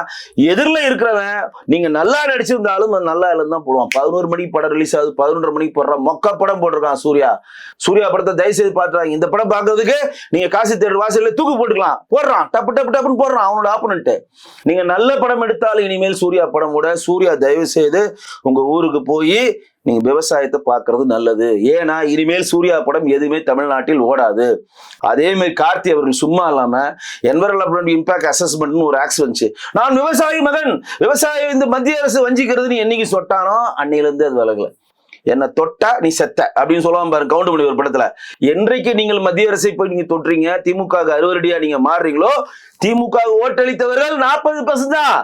எதிரில் இருக்கிறவன் நீங்க நல்லா நடிச்சிருந்தாலும் அது நல்லா இல்லைன்னு தான் போடுவான். பதினோரு மணிக்கு படம் ரிலீஸ் ஆகுது பதினொன்று மணிக்கு போடுறான் மொக்க படம் போட்டிருக்கான் சூர்யா. சூர்யா படத்தை தயவு செய்து பார்த்துறாங்க இந்த படம் பார்க்கறதுக்கு நீங்க காசி தேடு வாசல்ல தூக்கு போட்டுக்கலாம். போடுறான் டப்பு டப்பு டப்புன்னு போடுறான். அவனோட ஆப்போனன்ட்டு நீங்க நல்ல படம் எடுத்தாலும் இனிமேல் சூர்யா படம் கூட சூர்யா தயவு செய்து உங்க ஊருக்கு போய் நீங்க விவசாயத்தை பார்க்கறது நல்லது. ஏன்னா இனிமேல் சூர்யா படம் எதுவுமே தமிழ்நாட்டில் ஓடாது. அதே மாதிரி கார்த்தி அவர்கள் சும்மா இல்லாம என்வரன்மெண்ட் இம்பாக்ட் அசஸ்மெண்ட்னு ஒரு ஆக்ஸ் வந்துச்சு. நான் விவசாயி மகன். விவசாயம் இந்த மத்திய அரசு வஞ்சிக்கிறது நீ என்னைக்கு சொட்டானோ அன்னையிலிருந்து அது விலகல. என்ன தொட்டா நீ செத்த அப்படின்னு சொல்லுவான் பாரு கவுண்ட் பண்ணி ஒரு படத்துல. என்றைக்கு நீங்கள் மத்திய அரசை போய் நீங்க தொட்டுறீங்க? திமுக அறுவரடியா நீங்க மாறுறீங்களோ? திமுக ஓட்டளித்தவர்கள் நாற்பது பர்சன்ட் தான்.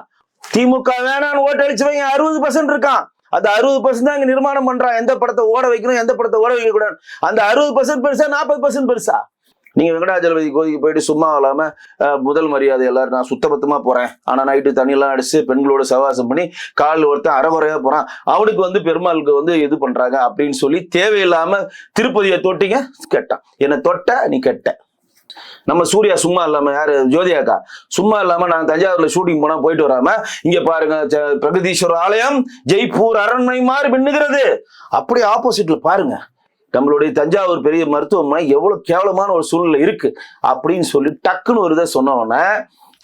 திமுக வேணான்னு ஓட்டளிச்சவங்க அறுபது பர்சன்ட் இருக்கான். அந்த அறுபது பர்சன்ட் தான் இங்க நிர்மாணம் பண்றான். எந்த படத்தை ஓட வைக்கணும் எந்த படத்தை ஓட வைக்க கூடாது அந்த அறுபது பர்சன்ட் பெருசா நாற்பது பர்சன்ட் பெருசா? நீங்க வெங்கடாஜலபதி கோதிக்கு போயிட்டு சும்மா இல்லாம முதல் மரியாதை எல்லாரும் நான் சுத்தபத்தமா போறேன். ஆனா நைட்டு தண்ணியெல்லாம் அடிச்சு பெண்களோட சவாசம் பண்ணி காலில் ஒருத்தன் அறகுறையா போறான். அவனுக்கு வந்து பெருமாளுக்கு வந்து இது பண்றாங்க அப்படின்னு சொல்லி தேவையில்லாம திருப்பதியை தொட்டிங்க கெட்டான். என்னை தொட்ட நீ கெட்ட. நம்ம சூர்யா சும்மா இல்லாம யாரு? ஜோதியாக்கா சும்மா இல்லாம நான் தஞ்சாவூர்ல ஷூட்டிங் போனா போயிட்டு வராம இங்க பாருங்க பிரகதீஸ்வரர் ஆலயம் ஜெய்ப்பூர் அரண்மனை மாதிரி மின்னுகிறது. அப்படியே ஆப்போசிட்ல பாருங்க நம்மளுடைய தஞ்சாவூர் பெரிய மருத்துவமனை எவ்வளவு கேவலமான ஒரு சூழ்நிலை இருக்கு. அப்படின்னு சொல்லி டக்குன்னு ஒரு இதை சொன்ன உடனே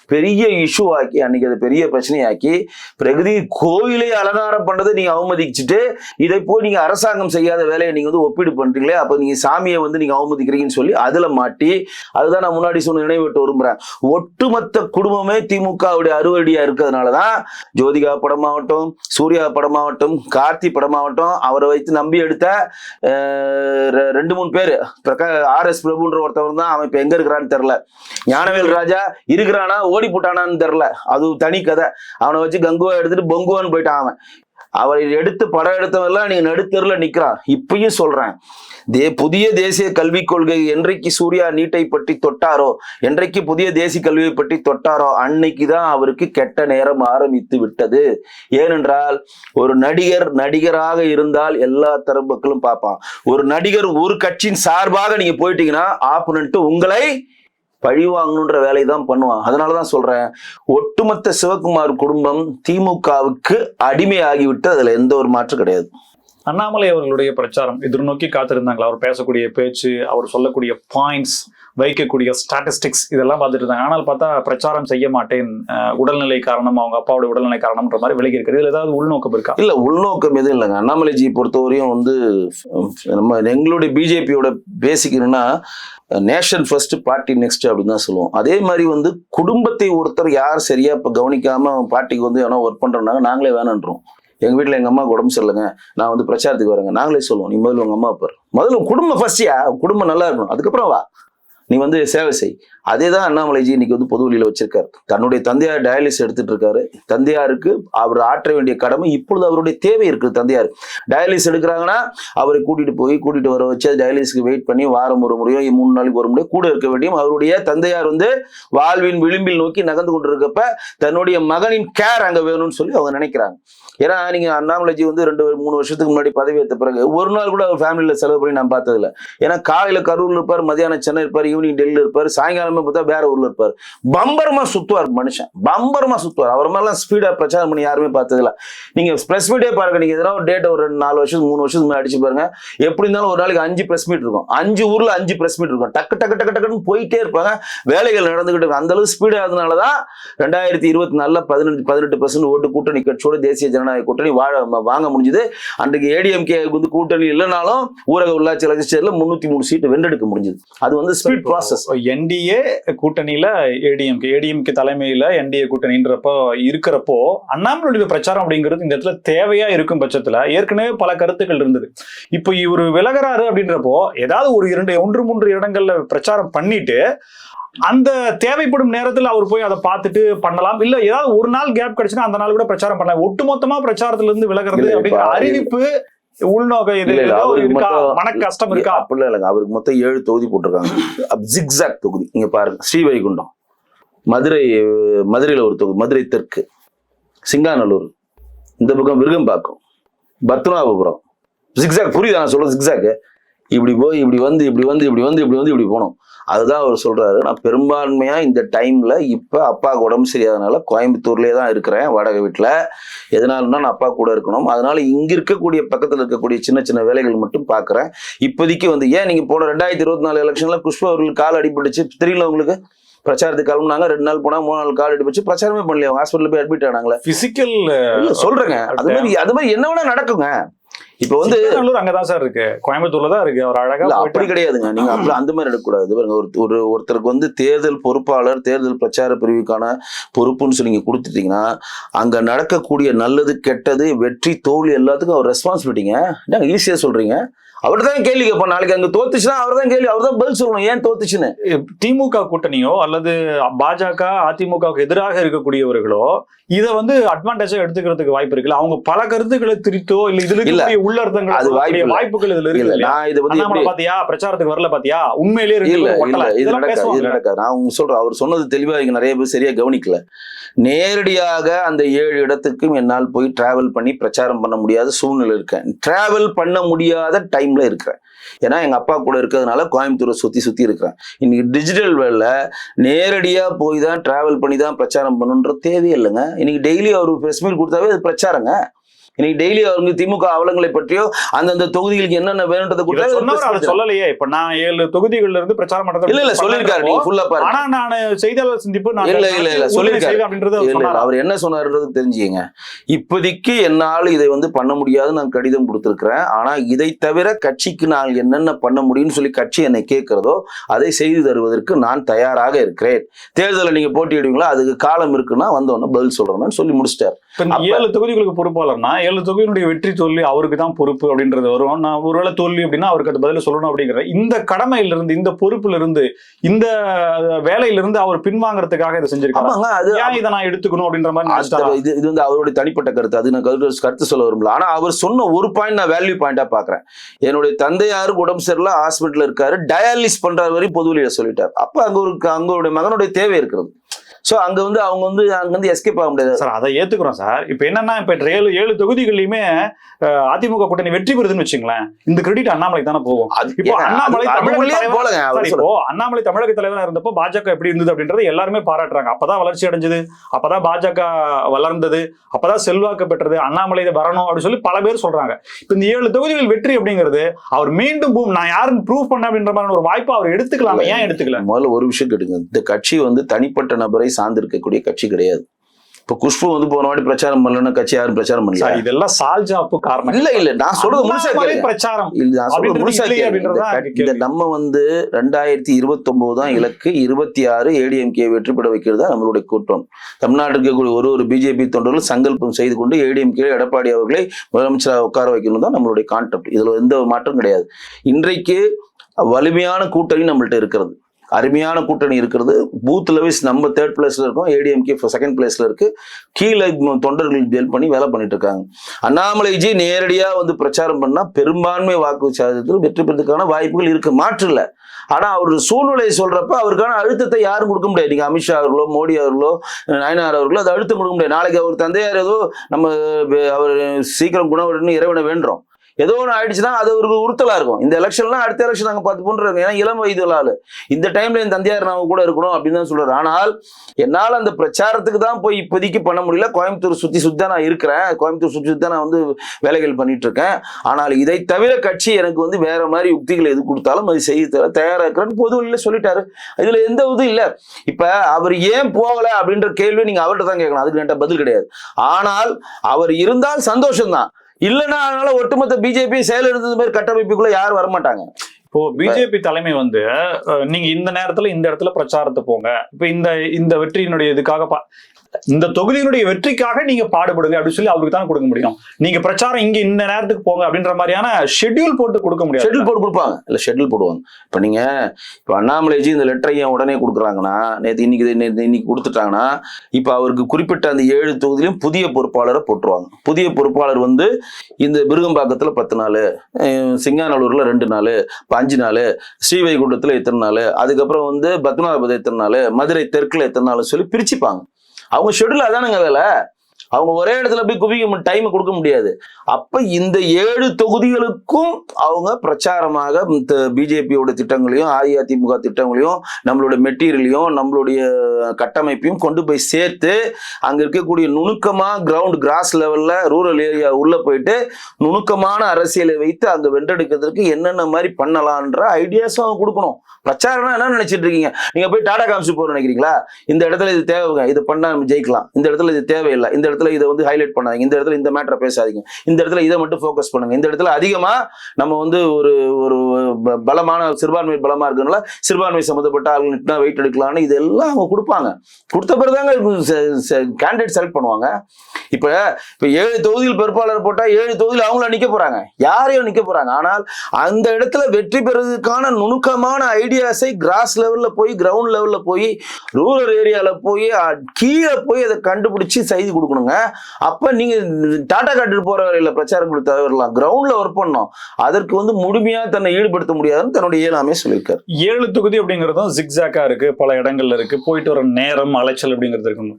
பெரிய இஷ்யூ ஆக்கி அன்னைக்கு அதை பெரிய பிரச்சனையாக்கி பிரகதி கோயிலை அலங்காரம் பண்றதை நீங்க அவமதிச்சுட்டு இதை போய் நீங்க அரசாங்கம் செய்யாத வேலையை நீங்க வந்து ஒப்பீடு பண்றீங்களே அப்ப நீங்க சாமியை வந்து நீங்க அவமதிக்கிறீங்கன்னு சொல்லி அதுல மாட்டி அதுதான் நான் முன்னாடி சொன்ன நினைவிட்டு விரும்புறேன். ஒட்டுமொத்த குடும்பமே திமுகவுடைய அறுவடியா இருக்கிறதுனாலதான் ஜோதிகா படமாகட்டும் சூர்யா படமாகட்டும் கார்த்தி படமாகட்டும் அவரை வைத்து நம்பி எடுத்த ரெண்டு மூணு பேர் ஆர் எஸ் பிரபுன்ற ஒருத்தவர் தான் அவன் இப்ப எங்க இருக்கிறான்னு தெரியல. ஞானவேல் ராஜா இருக்கிறானா ஓடி போட்டானான்னு தெரியல. அது தனி கதை. அவனை வச்சு கங்குவா எடுத்துட்டு பொங்குவான்னு போயிட்டான் அவன். அவரை எடுத்து படம் எடுத்தவெல்லாம் நீங்க நடுத்தெருல நிக்கிறான் இப்பயும் சொல்றேன். தே புதிய தேசிய கல்விக் கொள்கை என்றைக்கு சூர்யா நீட்டை பற்றி தொட்டாரோ என்றைக்கு புதிய தேசிய கல்வியை பற்றி தொட்டாரோ அன்னைக்கு தான் அவருக்கு கெட்ட நேரம் ஆரம்பித்து விட்டது. ஏனென்றால் ஒரு நடிகர் நடிகராக இருந்தால் எல்லா தரப்புகளும் பார்ப்பான். ஒரு நடிகர் ஒரு கட்சியின் சார்பாக நீங்க போயிட்டீங்கன்னா ஆப்பனன்ட் உங்களை பழி வாங்கணுன்ற வேலையை தான் பண்ணுவான் அதனாலதான் சொல்றேன் ஒட்டுமொத்த சிவகுமார் குடும்பம் திமுகவுக்கு அடிமையாகிவிட்டு அதுல எந்த ஒரு மாற்றம் கிடையாது. அண்ணாமலை அவர்களுடைய பிரச்சாரம் எதிர்நோக்கி காத்திருந்தாங்களா? அவர் பேசக்கூடிய பேச்சு அவர் சொல்லக்கூடிய பாயிண்ட்ஸ் வைக்கக்கூடிய ஸ்டாட்டிஸ்டிக்ஸ் இதெல்லாம் பார்த்துட்டு இருந்தாங்க. ஆனால் பார்த்தா பிரச்சாரம் செய்ய மாட்டேன். உடல்நிலை காரணம் அவங்க அப்பாவோட உடல்நிலை காரணம்ன்ற மாதிரி விலகி இருக்கிறது இதுல ஏதாவது உள்நோக்கம் இருக்கா? இல்லை உள்நோக்கம் எதுவும் இல்லைங்க. அண்ணாமலைஜி பொறுத்தவரையும் வந்து நம்ம எங்களுடைய பிஜேபியோட பேசிக்கணும்னா நேஷன் ஃபர்ஸ்ட் பார்ட்டி நெக்ஸ்ட் அப்படின்னு தான் சொல்லுவோம். அதே மாதிரி வந்து குடும்பத்தை ஒருத்தர் யார் சரியா இப்ப கவனிக்காம பார்ட்டிக்கு வந்து ஏன்னா ஒர்க் பண்றோம்னாங்க நாங்களே வேணான்றோம். எங்க வீட்டுல எங்க அம்மாவுக்கு உடம்பு சரியில்லைங்க. நான் வந்து பிரச்சாரத்துக்கு வரேங்க. நாங்களே சொல்லுவோம் நீ முதல்ல உங்க அம்மா பாரு முதல்ல குடும்பம் ஃபர்ஸ்டியா குடும்பம் நல்லா இருக்கணும். அதுக்கப்புறம் வா. நீ வந்து சேவை செய். அதே தான் அண்ணாமலைஜி இன்னைக்கு வந்து பொது வழியில் வச்சிருக்காரு. தன்னுடைய தந்தையார் டயாலிஸ் எடுத்துட்டு இருக்காரு தந்தையாருக்கு அவர் ஆற்ற வேண்டிய கடமை இப்பொழுது அவருடைய தேவை இருக்குது தந்தையார். டயாலிஸ் எடுக்கிறாங்கன்னா அவரை கூட்டிட்டு போய் கூட்டிட்டு வர வச்சு டயாலிஸ்க்கு வெயிட் பண்ணி வாரம் ஒரு முறையோ மூணு நாளைக்கு ஒரு முறையோ கூட இருக்க வேண்டியும் அவருடைய தந்தையார் வந்து வாழ்வின் விளிம்பில் நோக்கி நகர்ந்து கொண்டிருக்கப்ப தன்னுடைய மகனின் கேர் அங்க வேணும்னு சொல்லி அவங்க நினைக்கிறாங்க. ஏன்னா நீங்க அண்ணாமலைஜி வந்து ரெண்டு மூணு வருஷத்துக்கு முன்னாடி பதவி ஏற்ற பிறகு ஒரு நாள் கூட அவர் ஃபேமிலியில செலவு பண்ணி நான் பார்த்ததில்ல. ஏன்னா காலையில கரூர்ல இருப்பார் மதியானம் சென்னை இருப்பார் ஈவினிங் டெல்லியில் இருப்பார் சாயங்காலமே பார்த்தா வேற ஊர்ல இருப்பார். பம்பரமா சுத்துவார் மனுஷன். பம்பரமா சுத்துவார். அவர் மாதிரிலாம் ஸ்பீடா பிரச்சாரம் பண்ணி யாருமே பார்த்ததில்ல. நீங்க பிரஸ் மீட்டே பாருங்க நீங்க எதனா ஒரு டேட் ஒரு ரெண்டு நாலு வருஷம் மூணு வருஷத்துக்கு முன்னாடி அடிச்சு பாருங்க. எப்படி இருந்தாலும் ஒரு நாளைக்கு அஞ்சு பிரஸ் மீட் இருக்கும். அஞ்சு ஊர்ல அஞ்சு பிரஸ் மீட் இருக்கும். டக்கு டக்கு டக்கு டக்குன்னு போயிட்டே இருப்பாங்க. வேலைகள் நடந்துகிட்டு இருக்கும். அந்த அளவு ஸ்பீடு ஆகுதுனாலதான் ரெண்டாயிரத்தி இருபத்தி நாலுல பதினஞ்சு பதினெட்டு பர்சன்ட் ஓட்டு கூட்டணி கட்சியோட தேசிய ஜனநாயக கூட்டணி வாங்க முடிஞ்சது. அன்றைக்கு ஏடிஎம்கே வந்து கூட்டணி இல்லைனாலும் ஊரக உள்ளாட்சி லெஜிஸ்லேச்சர்ல முன்னூத்தி மூணு சீட்டு வென்றெடுக்க முடிஞ்சது. அது வந்து ஸ்பீட் ப்ராசஸ் என்டிஏ கூட்டணியில ஏடிஎம்கே ஏடிஎம்கே தலைமையில என்டிஏ கூட்டணின்றப்போ இருக்கிறப்போ அண்ணாமலையுடைய பிரச்சாரம் அப்படிங்கிறது இந்த இடத்துல தேவையா இருக்கும் பட்சத்துல ஏற்கனவே பல கருத்துக்கள் இருந்தது. இப்போ இவர் விலகுறாரு அப்படின்றப்போ ஏதாவது ஒரு இரண்டு ஒன்று மூன்று இடங்கள்ல பிரச்சாரம் பண்ணிட்டு அந்த தேவைப்படும் நேரத்துல அவர் போய் அதை பார்த்துட்டு பண்ணலாம். இல்ல ஏதாவது ஒரு நாள் கேப் கிடைச்சுன்னா அந்த நாள் கூட பிரச்சாரம் பண்ணலாம். ஒட்டுமொத்தமா பிரச்சாரத்துல இருந்து விலகிறது அப்படிங்கிற அறிவிப்பு உள்நோக்கம் இது இருக்கா மன கஷ்டம் இருக்கா? அப்படிலாம் இல்லைங்க அவருக்கு மொத்தம் ஏழு தொகுதி போட்டிருக்காங்க. ஜிக்ஸாக் தொகுதி. இங்க பாருங்க. ஸ்ரீவைகுண்டம். மதுரை மதுரையில ஒரு தொகுதி. மதுரை தெற்கு. சிங்காநல்லூர். இந்த பக்கம் விருகம்பாக்கம். பத்மநாபபுரம். ஜிக்ஸாக் புரியுதா? நான் சொல்றது ஜிக்ஸாக் இப்படி போய் இப்படி வந்து இப்படி வந்து இப்படி வந்து இப்படி வந்து இப்படி போனோம். அதுதான் அவர் சொல்றாரு. நான் பெரும்பான்மையா இந்த டைம்ல இப்ப அப்பாவுக்கு உடம்பு சரியாதனால கோயம்புத்தூர்லயே தான் இருக்கிறேன் வாடகை வீட்டுல எதனாலன்னா நான் அப்பா கூட இருக்கணும். அதனால இங்க இருக்கக்கூடிய பக்கத்துல இருக்கக்கூடிய சின்ன சின்ன வேலைகள் மட்டும் பாக்குறேன். இப்போதைக்கு வந்து ஏன் நீங்க போன ரெண்டாயிரத்தி இருபத்தி நாலு எலெக்ஷன்ல குஷ்பா அவர்களுக்கு கால் அடிபட்டுச்சு? தெரியல உங்களுக்கு? பிரச்சாரத்துக்கு கிளம்புனாங்க ரெண்டு நாள் போனா மூணு நாள் கால் அடிபட்டு பிரச்சாரமே பண்ணல அவங்க ஹாஸ்பிட்டல் போய் அட்மிட் ஆனாங்களே. பிசிக்கல் சொல்றேங்க. அது மாதிரி அது மாதிரி என்ன வேணா நடக்குங்க. இப்ப வந்து சிங்கநல்லூர் அங்கதான் சார் இருக்கு. கோயம்புத்தூர்ல தான் இருக்கு. அவர் அழகா அப்படி கிடையாதுங்க. நீங்க அப்படி அந்த மாதிரி எடுக்கக்கூடாது. பாருங்க ஒரு ஒரு ஒருத்தருக்கு வந்து தேர்தல் பொறுப்பாளர் தேர்தல் பிரச்சார பிரிவுக்கான பொறுப்புன்னு சொல்லி நீங்க கொடுத்துட்டீங்கன்னா அங்க நடக்கக்கூடிய நல்லது கெட்டது வெற்றி தோல்வி எல்லாத்துக்கும் அவர் ரெஸ்பான்சிபிலிட்டிங்க ஈஸியா சொல்றீங்க? அவர் தான் கேள்வி கேட்போம் நாளைக்கு அங்க தோத்துச்சுன்னா அவர் தான் கேள்வி அவர் தான் பதில் சொல்லணும். ஏன் தோத்துச்சுன்னு? திமுக கூட்டணியோ அல்லது பாஜக அதிமுகவுக்கு எதிராக இருக்கக்கூடியவர்களோ இத வந்து அட்வான்டேஜா எடுத்துக்கிறதுக்கு வாய்ப்பு இருக்குல்ல? அவங்க பல கருத்துக்களை திரித்தோ இல்ல இதுல. இருக்கக்கூடிய உள்ளர்த்தங்கள் அது. வாய்ப்புகள் இதுல இருக்கு? நான் இதை வந்து பாத்தியா? பிரச்சாரத்துக்கு வரல பாத்தியா? உண்மையிலேயே இல்ல ஒட்டல. இது நடக்காது இது நடக்காது. நான் உங்க சொல்றேன். அவர் சொன்னது தெளிவா இங்க நிறைய பேர் சரியா கவனிக்கல. நேரடியாக அந்த ஏழு இடத்துக்கும் என்னால் போய் டிராவல் பண்ணி பிரச்சாரம் பண்ண முடியாத சூழ்நிலை இருக்கேன். டிராவல் பண்ண முடியாத டைம்ல இருக்கிறேன். ஏன்னா எங்க அப்பா கூட இருக்கிறதுனால கோயம்புத்தூரை சுத்தி சுத்தி இருக்கிறேன். இன்னைக்கு டிஜிட்டல் வேலில் நேரடியா போய் தான் டிராவல் பண்ணி தான் பிரச்சாரம் பண்ணுன்ற தேவையே இல்லைங்க. இன்னைக்கு டெய்லி அவர் பிரஸ் மீட் கொடுத்தாவே அது பிரச்சாரங்க. இன்னைக்கு டெய்லி அவருக்கு திமுக அவலங்களை பற்றியோ அந்தந்த தொகுதிகளுக்கு என்னென்ன வேணுன்றதை அதை சொல்லலையே. இப்ப நான் ஏழு தொகுதிகள்ல இருந்து பிரச்சாரம் பண்றது இல்ல இல்ல சொல்லிருக்காரு நீங்க ஃபுல்லா பாருங்க. ஆனா நான் செய்தியாளர் சந்திப்பு நான் இல்ல, இல்ல, இல்ல, சொல்லிருக்காரு. அப்படின்றது அவர் என்ன சொன்னாருன்றது தெரிஞ்சுங்க இப்போதைக்கு என்னால் இதை வந்து பண்ண முடியாது நான் கடிதம் கொடுத்திருக்கிறேன். ஆனா இதை தவிர கட்சிக்கு நான் என்னென்ன பண்ண முடியும்னு சொல்லி கட்சி என்னை கேட்கிறதோ அதை செய்து தருவதற்கு நான் தயாராக இருக்கிறேன். தேர்தலில் நீங்க போட்டியிடுவீங்களா? அதுக்கு காலம் இருக்குன்னா வந்தோன்னு பதில் சொல்றேன்னு சொல்லி முடிச்சிட்டார். ஏழு தொகுதிகளுக்கு பொறுப்பாளர்னா ஏழு தொகுதியினுடைய வெற்றி தோல்வி அவருக்கு தான் பொறுப்பு அப்படின்றது வரும். நான் ஒருவேளை தோல்வி அப்படின்னா அவருக்கு அது பதில சொல்லணும் அப்படிங்கிற இந்த கடமையில இருந்து இந்த பொறுப்புல இருந்து இந்த வேலையில இருந்து அவர் பின்வாங்கறதுக்காக இதை செஞ்சிருக்காங்க அது ஏன் இதை நான் எடுத்துக்கணும் அப்படின்ற மாதிரி? இது இது வந்து அவருடைய தனிப்பட்ட கருத்து. அது நான் கருத்து கருத்து சொல்ல விரும்பல. ஆனா அவர் சொன்ன ஒரு பாயிண்ட் நான் வேல்யூ பாயிண்டா பாக்குறேன் என்னுடைய தந்தையாருக்கு உடம்பு சரியில்லை ஹாஸ்பிட்டல் இருக்காரு டயாலிஸ் பண்றாரு வரையும் பொதுவெளியில சொல்லிட்டார். அப்ப அங்க ஒரு அங்களுடைய மகனுடைய தேவை இருக்கிறது. சோ அங்க வந்து அவங்க வந்து அங்க வந்து எஸ்கேப் ஆக முடியாது. சார் அதை ஏத்துக்கிறோம் சார். இப்ப என்னன்னா இப்ப ஏழு ஏழு தொகுதிகள்லயுமே அதிமுக கூட்டணி வெற்றி பெறுதுன்னு வச்சுங்களேன் இந்த கிரெடிட் அண்ணாமலை தானே போகும். இப்போ அண்ணாமலை தமிழக இப்போ அண்ணாமலை தமிழக தலைவரா இருந்தப்போ பாஜக எப்படி இருந்தது அப்படின்றது எல்லாருமே பாராட்டுறாங்க. அப்பதான் வளர்ச்சி அடைஞ்சது அப்பதான் பாஜக வளர்ந்தது அப்பதான் செல்வாக்கு பெற்றது அண்ணாமலை இதை வரணும் அப்படின்னு சொல்லி பல பேர் சொல்றாங்க. இப்ப இந்த ஏழு தொகுதிகள் வெற்றி அப்படிங்கிறது அவர் மீண்டும் boom, நான் யாருன்னு ப்ரூவ் பண்ண அப்படின்ற மாதிரி ஒரு வாய்ப்பு அவர் எடுத்துக்கலாம்? ஏன் எடுத்துக்கல? முதல்ல ஒரு விஷயம் கேட்டுங்க இந்த கட்சி வந்து தனிப்பட்ட நபரை சார்ந்து இருக்கக்கூடிய கட்சி கிடையாது. இப்ப குஷ்பு வந்து போன வாட்டி பிரச்சாரம் பண்ணலன்னா கட்சி யாரும் பிரச்சாரம் பண்ணல இதெல்லாம் சால்ஜாப்பு காரணம். இல்ல இல்ல நான் சொல்றது முழுசா. பிரச்சாரம். நான் சொல்றது முழுசா இந்த. நம்ம வந்து ரெண்டாயிரத்தி இருபத்தி தான் இலக்கு இருபத்தி ஆறு ஏடிஎம்கே வெற்றி பெற வைக்கிறது நம்மளுடைய கூட்டம். தமிழ்நாட்டில் இருக்கக்கூடிய ஒரு ஒரு பிஜேபி தொண்டர்கள் சங்கல்பம் செய்து கொண்டு ஏடிஎம்கே எடப்பாடி அவர்களை முதலமைச்சராக உட்கார வைக்கணும் தான் நம்மளுடைய கான்செப்ட் இதுல எந்த மாற்றம் கிடையாது. இன்றைக்கு வலிமையான கூட்டணி நம்மள்ட்ட இருக்கிறது. அருமையான கூட்டணி இருக்கிறது. பூத் லெவிஸ் நம்ம தேர்ட் பிளேஸ்ல இருக்கோம். ஏடிஎம்கே செகண்ட் பிளேஸ்ல இருக்கு. கீழே தொண்டர்கள் ஜெல் பண்ணி வேலை பண்ணிட்டு இருக்காங்க. அண்ணாமலைஜி நேரடியாக வந்து பிரச்சாரம் பண்ணா பெரும்பான்மை வாக்கு சாதத்தில் வெற்றி பெறதுக்கான வாய்ப்புகள் இருக்கு. மாற்று இல்லை. ஆனா அவர் சூழ்நிலையை சொல்றப்ப அவருக்கான அழுத்தத்தை யாரும் கொடுக்க முடியாது. நீங்க அமித்ஷா அவர்களோ மோடி அவர்களோ நயனார் அவர்களோ அதை அழுத்தம் கொடுக்க முடியாது. நாளைக்கு அவர் தந்தையார் ஏதோ நம்ம அவர் சீக்கிரம் குணவடன்னு இறைவனை வேண்டுறோம். ஏதோ ஒன்று ஆயிடுச்சுன்னா அது ஒரு உறுத்தலா இருக்கும். இந்த எலெக்ஷன்லாம் அடுத்த எலெக்ஷன் நாங்கள் பார்த்து பண்றோம். ஏன்னா இளம் வயது ஆளு இந்த டைம்ல என் தந்தையார் நாம கூட இருக்கணும் அப்படின்னு தான் சொல்றாரு. ஆனால் என்னால் அந்த பிரச்சாரத்துக்கு தான் போய் இப்போதைக்கு பண்ண முடியல. கோயம்புத்தூர் சுற்றி சுற்றி தான் நான் இருக்கிறேன். கோயம்புத்தூர் சுற்றி சுற்றி தான் நான் வந்து வேலைகள் பண்ணிட்டு இருக்கேன். ஆனால் இதை தவிர கட்சி எனக்கு வந்து வேற மாதிரி யுக்திகள் எது கொடுத்தாலும் அது செய்ய தர தயாரா இருக்கிறேன்னு பொது வழியில சொல்லிட்டாரு. இதுல எந்த இதுவும் இல்லை. இப்ப அவர் ஏன் போகல அப்படின்ற கேள்வி நீங்க அவர்கிட்ட தான் கேட்கணும். அதுக்கு என்கிட்ட பதில் கிடையாது. ஆனால் அவர் இருந்தால் சந்தோஷம்தான். இல்லைன்னா அதனால ஒட்டுமொத்த பிஜேபி செயலிழந்தது மாதிரி கட்டமைப்புக்குள்ள யாரும் வரமாட்டாங்க. இப்போ பிஜேபி தலைமை வந்து நீங்க இந்த நேரத்துல இந்த இடத்துல பிரச்சாரத்தை போங்க. இப்ப இந்த இந்த வெற்றியினுடைய இதுக்காக இந்த தொகுதியினுடைய வெற்றிக்காக நீங்க பாடுபடுங்க அப்படின்னு சொல்லி அவருக்கு தான் கொடுக்க முடியும். நீங்க பிரச்சாரம் இங்க இந்த நேரத்துக்கு போங்க அப்படின்ற மாதிரியான ஷெட்யூல் போட்டு கொடுக்க முடியாது. ஷெட்யூல் போட்டு கொடுப்பாங்க. இல்ல ஷெட்யூல் போடுவாங்க. இப்ப நீங்க இப்ப அண்ணாமலைஜி இந்த லெட்டரை ஏன் உடனே கொடுக்குறாங்கன்னா நேற்று இன்னைக்கு இது- இன்னைக்கு கொடுத்துட்டாங்கன்னா இப்ப அவருக்கு குறிப்பிட்ட அந்த ஏழு தொகுதியிலும் புதிய பொறுப்பாளரை போட்டுருவாங்க. புதிய பொறுப்பாளர் வந்து இந்த விருகம்பாக்கத்துல பத்து நாள் சிங்காநல்லூர்ல ரெண்டு நாள் அஞ்சு நாள் ஸ்ரீவைகுண்டத்தில் எத்தனை நாள் அதுக்கப்புறம் வந்து பத்மநாபத்தை எத்தனை நாள் மதுரை தெற்கில் எத்தனை நாள் சொல்லி பிரிச்சுப்பாங்க. அவங்க ஷெடியூல் அதானுங்க வேலை அவங்க ஒரே இடத்துல போய் குவிக்க டைம் கொடுக்க முடியாது. அப்ப இந்த ஏழு தொகுதிகளுக்கும் அவங்க பிரச்சாரமாக பிஜேபியோட திட்டங்களையும் அஇஅதிமுக திட்டங்களையும் நம்மளுடைய மெட்டீரியலையும் நம்மளுடைய கட்டமைப்பையும் கொண்டு போய் சேர்த்து அங்க இருக்கக்கூடிய நுணுக்கமா கிரவுண்ட் கிராஸ் லெவல்ல ரூரல் ஏரியா உள்ள போயிட்டு நுணுக்கமான அரசியலை வைத்து அங்க வென்றெடுக்கிறதுக்கு என்னென்ன மாதிரி பண்ணலான்ற ஐடியாஸும் அவங்க கொடுக்கணும். பிரச்சாரம்னா என்ன நினைச்சிட்டு இருக்கீங்க? நீங்க போய் டாடா காமிச்சு போற நினைக்கிறீங்களா? இந்த இடத்துல இது தேவைங்க இது பண்ணா நம்ம ஜெயிக்கலாம். இந்த இடத்துல இது தேவையில்லை இந்த இடத்துல இதை வந்து ஹைலைட் பண்ணாதீங்க. இந்த இடத்துல இந்த மேட்டரை பேசாதீங்க. இந்த இடத்துல இதை மட்டும் ஃபோக்கஸ் பண்ணுங்க. இந்த இடத்துல அதிகமா நம்ம வந்து ஒரு ஒரு ப- பலமான சிறுபான்மை பலமா இருக்கனால சிறுபான்மை சம்மந்தப்பட்ட ஆளுங்க வெயிட் எடுக்கலாம்னு இதெல்லாம் அவங்க கொடுப்பாங்க. கொடுத்த பிறகுதாங்க கேண்டிடேட் செலக்ட் பண்ணுவாங்க. இப்போ இப்ப ஏழு தொகுதியில் பொறுப்பாளர் போட்டால் ஏழு தொகுதியில் அவங்கள நிற்க போறாங்க. யாரையும் நிற்க போறாங்க. ஆனால் அந்த இடத்துல வெற்றி பெறுவதற்கான நுணுக்கமான ஐடியாஸை கிராஸ் லெவல்ல போய் கிரவுண்ட் லெவல்ல போய் ரூரல் ஏரியாவில் போய் கீழே போய் அதை கண்டுபிடிச்சி செய்தி கொடுக்கணுங்க. அப்ப நீங்க டாடா காட்டுட்டு போற வரையில பிரச்சாரம் கொடுத்த கிரவுண்ட்ல ஒர்க் பண்ணோம். அதற்கு வந்து முழுமையா தன்னை ஈடுபடுத்த முடியாதுன்னு தன்னுடைய இயலாமே சொல்லியிருக்காரு. ஏழு தொகுதி அப்படிங்கிறதும் ஜிக்ஸாக்கா இருக்கு பல இடங்கள்ல இருக்கு. போயிட்டு வர நேரம் அலைச்சல் அப்படிங்கிறது இருக்கு.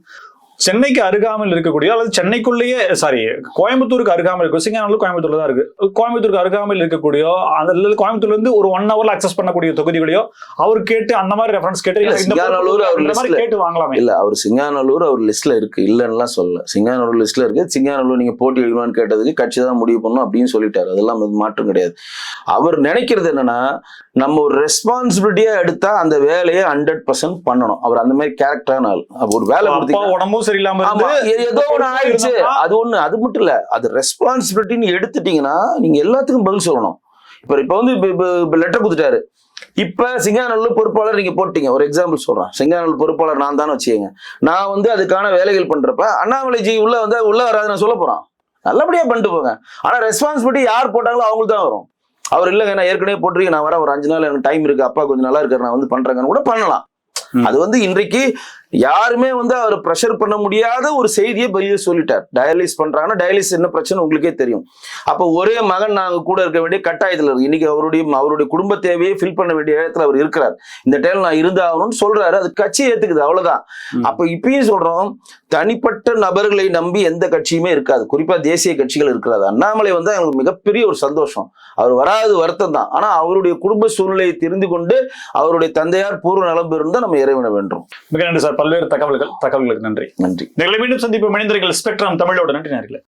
சென்னைக்கு அருகாமையில் இருக்கக்கூடிய அல்லது சென்னைக்குள்ளேயே சாரி கோயம்புத்தூருக்கு அருகாமையில் இருக்கு. சிங்கநல்லூர் கோயம்புத்தூர்ல தான் இருக்கு. கோயம்புத்தூருக்கு அருகாமையில் இருக்கக்கூடிய அந்த கோயம்புத்தூர்ல இருந்து ஒரு ஒன் ஹவர்ல அக்சஸ் பண்ணக்கூடிய தொகுதிகளையோ அவர் கேட்டு அந்த மாதிரி ரெஃபரன்ஸ் கேட்டு சிங்காநல்லூர் அவர் கேட்டு வாங்கலாமே. இல்ல அவர் சிங்காநல்லூர் அவர் லிஸ்ட்ல இருக்கு இல்லைன்னுலாம் சொல்லல. சிங்காநல்லூர் லிஸ்ட்ல இருக்கு. சிங்காநல்லூர் நீங்க போட்டி எழுதணும்னு கேட்டதுக்கு கட்சி தான் முடிவு பண்ணணும் அப்படின்னு சொல்லிட்டாரு. அதெல்லாம் மாற்றம் கிடையாது. அவர் நினைக்கிறது என்னன்னா நம்ம ஒரு ரெஸ்பான்சிபிலிட்டியா எடுத்தா அந்த வேலையை ஹண்ட்ரட் பர்சன்ட் பண்ணணும். அவர் அந்த மாதிரி கேரக்டரான ஆள். ஒரு வேலை உடம்பும் சரியில்லாம ஏதோ ஒண்ணு ஆயிடுச்சு. அது ஒண்ணு அது மட்டும் இல்ல. அது ரெஸ்பான்சிபிலிட்டின்னு எடுத்துட்டீங்கன்னா நீங்க எல்லாத்துக்கும் பதில் சொல்லணும். இப்ப இப்ப வந்து லெட்டர் கொடுத்துட்டாரு. இப்ப சிங்காநல்லூர் பொறுப்பாளர் நீங்க போட்டீங்க. ஒரு எக்ஸாம்பிள் சொல்றேன். சிங்காநல்லூர் பொறுப்பாளர் நான் தானே வச்சுக்கங்க. நான் வந்து அதுக்கான வேலைகள் பண்றப்ப அண்ணாமலைஜி உள்ள வந்து உள்ள வராது நான் சொல்ல போறான். நல்லபடியா பண்ணிட்டு போங்க. ஆனா ரெஸ்பான்சிபிலிட்டி யார் போட்டாங்களோ அவங்களுக்கு தான் வரும். அவர் இல்லைங்க நான் ஏற்கனவே போட்டிருக்கேன். நான் வரேன் ஒரு அஞ்சு நாள் எனக்கு டைம் இருக்கு. அப்பா கொஞ்சம் நல்லா இருக்காரு நான் வந்து பண்றேங்கன்னு கூட பண்ணலாம். அது வந்து இன்றைக்கு யாருமே வந்து அவர் ப்ரெஷர் பண்ண முடியாத ஒரு செய்தியை வெளியே சொல்லிட்டார். டயாலிஸ் பண்றாங்கன்னா டயாலிஸ் என்ன பிரச்சனை உங்களுக்கே தெரியும். அப்போ ஒரே மகன் நாங்க கூட இருக்க வேண்டிய கட்டாயத்துல இருக்கு. இன்னைக்கு அவருடைய அவருடைய குடும்ப தேவையை ஃபில் பண்ண வேண்டிய இடத்துல அவர் இருக்கிறார். இந்த டைம் நான் இருந்தாகணும்னு சொல்றாரு. அது கட்சி ஏத்துக்குது அவ்வளவுதான். ம். அப்ப இப்பயும் சொல்றோம் தனிப்பட்ட நபர்களை நம்பி எந்த கட்சியுமே இருக்காது. குறிப்பா தேசிய கட்சிகள் இருக்காது அண்ணாமலை வந்து அவங்களுக்கு மிகப்பெரிய ஒரு சந்தோஷம். அவர் வராது வருத்தம் தான். ஆனா அவருடைய குடும்ப சூழ்நிலையை தெரிந்து கொண்டு அவருடைய தந்தையார் பூர்வ நலம் பெருந்தா நம்ம இறைவன வேண்டும் மிக நன்றி சார். பல்வேறு தகவல்கள் தகவல்களுக்கு நன்றி. நன்றி. மீண்டும் சந்திப்பு மனிதர்கள் ஸ்பெக்ட்ரம் தமிழோட. நன்றி நேர்களே.